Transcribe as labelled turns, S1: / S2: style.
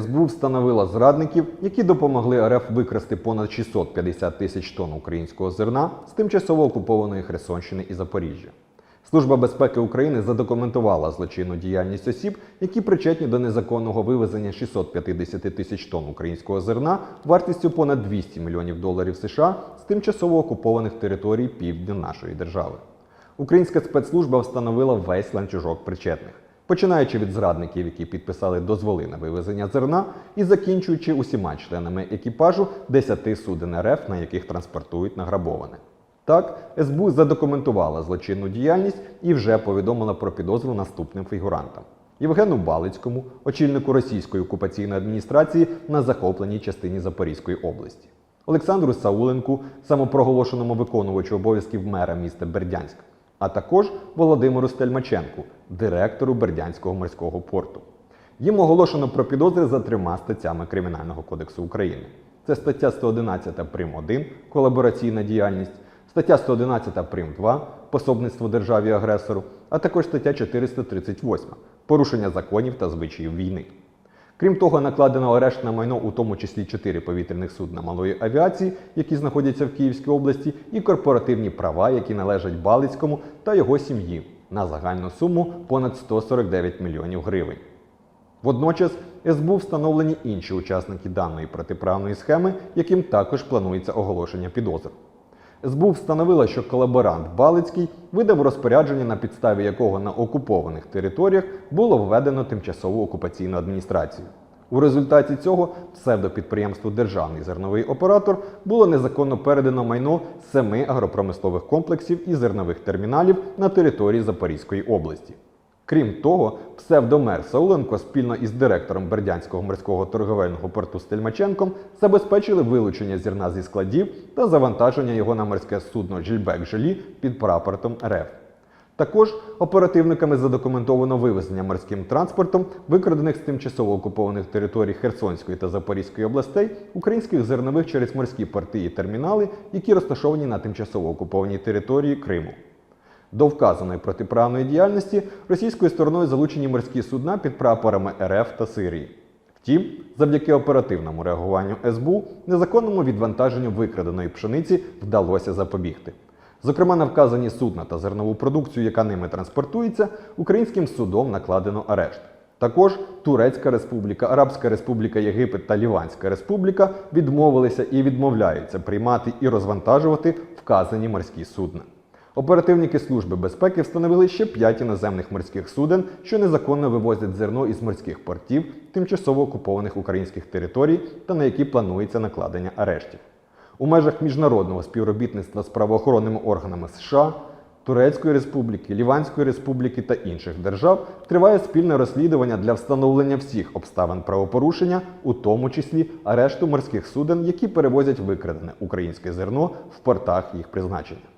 S1: СБУ встановила зрадників, які допомогли РФ викрасти понад 650 тисяч тонн українського зерна з тимчасово окупованої Херсонщини і Запоріжжя. Служба безпеки України задокументувала злочинну діяльність осіб, які причетні до незаконного вивезення 650 тисяч тонн українського зерна вартістю понад 200 мільйонів доларів США з тимчасово окупованих територій півдня нашої держави. Українська спецслужба встановила весь ланцюжок причетних, починаючи від зрадників, які підписали дозволи на вивезення зерна, і закінчуючи усіма членами екіпажу 10 суден РФ, на яких транспортують награбоване. Так, СБУ задокументувала злочинну діяльність і вже повідомила про підозру наступним фігурантам: Євгену Балицькому, очільнику російської окупаційної адміністрації на захопленій частині Запорізької області, Олександру Сауленку, самопроголошеному виконувачу обов'язків мера міста Бердянськ, а також Володимиру Стельмаченку, директору Бердянського морського порту. Їм оголошено про підозри за трьома статтями Кримінального кодексу України. Це стаття 111 прим. 1 колабораційна діяльність, стаття 111 прим. 2 пособництво державі агресору, а також стаття 438 порушення законів та звичаїв війни. Крім того, накладено арешт на майно, у тому числі чотири повітряних судна малої авіації, які знаходяться в Київській області, і корпоративні права, які належать Балицькому та його сім'ї, на загальну суму понад 149 мільйонів гривень. Водночас СБУ встановлені інші учасники даної протиправної схеми, яким також планується оголошення підозр. СБУ встановила, що колаборант Балицький видав розпорядження, на підставі якого на окупованих територіях було введено тимчасову окупаційну адміністрацію. У результаті цього псевдопідприємству Державний зерновий оператор було незаконно передано майно семи агропромислових комплексів і зернових терміналів на території Запорізької області. Крім того, псевдомер Сауленко спільно із директором Бердянського морського торговельного порту Стельмаченком забезпечили вилучення зерна зі складів та завантаження його на морське судно Жільбек Желі під прапортом РФ. Також оперативниками задокументовано вивезення морським транспортом викрадених з тимчасово окупованих територій Херсонської та Запорізької областей українських зернових через морські порти і термінали, які розташовані на тимчасово окупованій території Криму. До вказаної протиправної діяльності російською стороною залучені морські судна під прапорами РФ та Сирії. Втім, завдяки оперативному реагуванню СБУ незаконному відвантаженню викраденої пшениці вдалося запобігти. Зокрема, на вказані судна та зернову продукцію, яка ними транспортується, українським судом накладено арешт. Також Турецька Республіка, Арабська Республіка Єгипет та Ліванська Республіка відмовилися і відмовляються приймати і розвантажувати вказані морські судна. Оперативники Служби безпеки встановили ще 5 іноземних морських суден, що незаконно вивозять зерно із морських портів тимчасово окупованих українських територій та на які планується накладення арештів. У межах міжнародного співробітництва з правоохоронними органами США, Турецької Республіки, Ліванської Республіки та інших держав триває спільне розслідування для встановлення всіх обставин правопорушення, у тому числі арешту морських суден, які перевозять викрадене українське зерно в портах їх призначення.